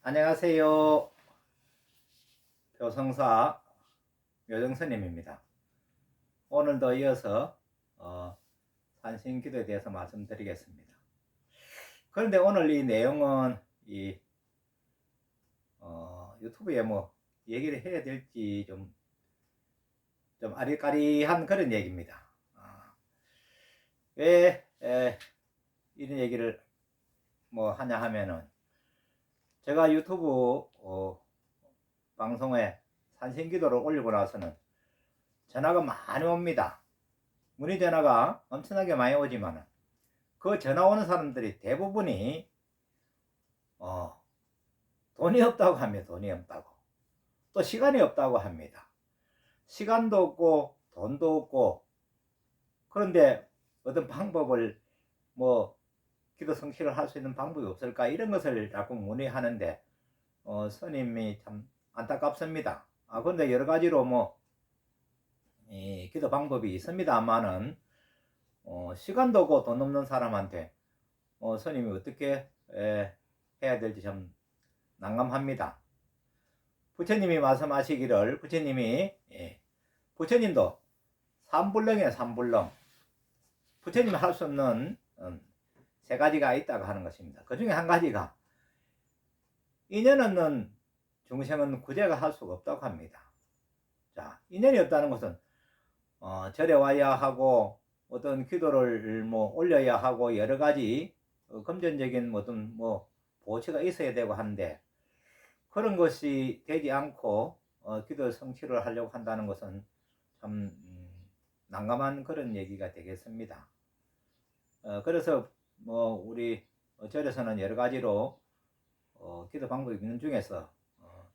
안녕하세요. 교성사 묘정스님입니다. 오늘도 이어서 어, 산신기도에 대해서 말씀드리겠습니다. 그런데 오늘 이 내용은 이 어, 유튜브에 뭐 얘기를 해야 될지 좀, 좀 아리까리한 그런 얘기입니다. 아, 왜 에, 이런 얘기를 뭐 하냐 하면은 제가 유튜브 어, 방송에 산신기도를 올리고 나서는 전화가 많이 옵니다. 문의 전화가 엄청나게 많이 오지만 그 전화 오는 사람들이 대부분이 어, 돈이 없다고 합니다. 돈이 없다고. 또 시간이 없다고 합니다. 시간도 없고 돈도 없고 그런데 어떤 방법을 뭐 기도 성취를 할 수 있는 방법이 없을까 이런 것을 자꾸 문의하는데 어, 스님이 참 안타깝습니다. 아 근데 여러 가지로 뭐 이, 기도 방법이 있습니다만은 어, 시간도 없고 돈 없는 사람한테 어, 스님이 어떻게 에, 해야 될지 참 난감합니다. 부처님이 말씀하시기를 부처님이 예, 부처님도 삼불렁이에요 삼불렁 부처님이 할수 없는 음, 세 가지가 있다고 하는 것입니다. 그 중에 한 가지가 인연 없는 중생은 구제가 할 수가 없다고 합니다. 자, 인연이 없다는 것은 어, 절에 와야 하고 어떤 기도를 뭐 올려야 하고 여러 가지 어, 금전적인 어떤 뭐 보초가 있어야 되고 하는데 그런 것이 되지 않고 어, 기도 성취를 하려고 한다는 것은 참 음, 난감한 그런 얘기가 되겠습니다. 어, 그래서 뭐 우리 절에서는 여러 가지로 어, 기도 방법이 있는 중에서 어,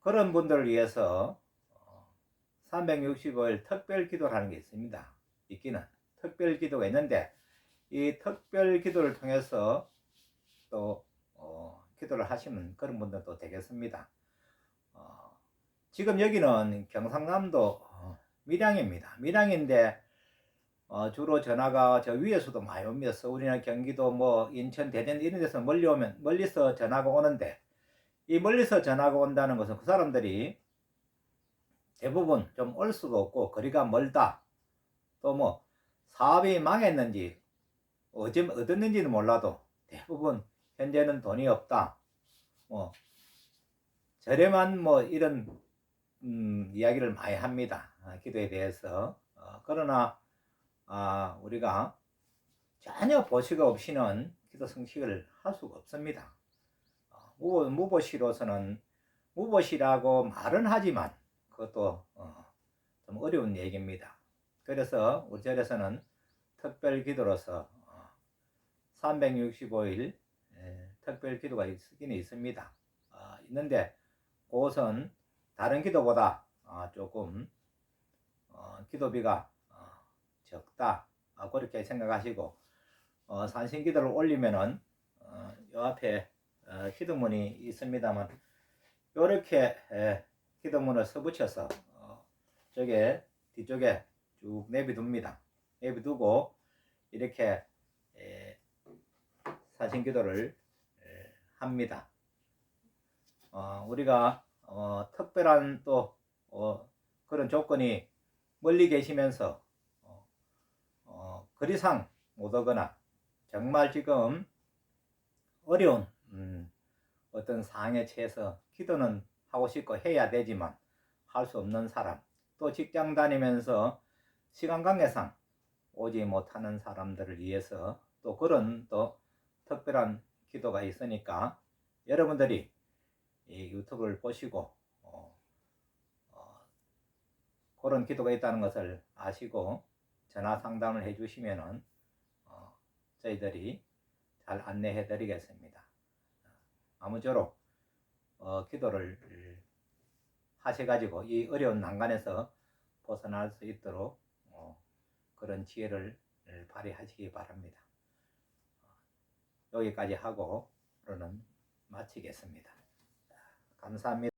그런 분들을 위해서 어, 360일 특별 기도라는 게 있습니다. 있기는 특별 기도가 있는데 이 특별 기도를 통해서 또 어, 기도를 하시면 그런 분들도 되겠습니다. 어, 지금 여기는 경상남도 어, 밀양입니다. 밀양인데 어, 주로 전화가 저 위에서도 많이 옵니다. 서울이나 경기도 뭐 인천 대전 이런 데서 멀리 오면 멀리서 전화가 오는데 이 멀리서 전화가 온다는 것은 그 사람들이 대부분 좀 올 수도 없고 거리가 멀다. 또 뭐 사업이 망했는지 어제 얻었는지는 몰라도 대부분 현재는 돈이 없다. 뭐 저렴한 뭐 이런 음, 이야기를 많이 합니다. 아, 기도에 대해서. 어, 그러나 아, 우리가 전혀 보시가 없이는 기도 성취를 할 수가 없습니다. 어, 무보, 무보시로서는 무보시라고 말은 하지만 그것도 어, 좀 어려운 얘기입니다. 그래서 우리 절에서는 특별 기도로서 어, 365일 에, 특별 기도가 있긴 있습니다. 어, 있는데 그것은 다른 기도보다 어, 조금 어, 기도비가 적다. 아, 그렇게 생각하시고 어, 산신기도를 올리면은 어, 요 앞에 어, 기도문이 있습니다만 요렇게 에, 기도문을 써붙여서 어, 저게 뒤쪽에 쭉 내비둡니다. 내비두고 이렇게 에, 산신기도를 에, 합니다. 어, 우리가 어, 특별한 또 어, 그런 조건이 멀리 계시면서 그리상 못하거나 정말 지금 어려운 음, 어떤 상황에 처해서 기도는 하고 싶고 해야 되지만 할 수 없는 사람 또 직장 다니면서 시간 관계상 오지 못하는 사람들을 위해서 또 그런 또 특별한 기도가 있으니까 여러분들이 이 유튜브를 보시고 어, 어, 그런 기도가 있다는 것을 아시고 전화 상담을 해주시면은 어, 저희들이 잘 안내해 드리겠습니다. 아무쪼록 어, 기도를 하셔가지고 이 어려운 난간에서 벗어날 수 있도록 어, 그런 지혜를 발휘하시기 바랍니다. 여기까지 하고 오늘은 마치겠습니다. 감사합니다.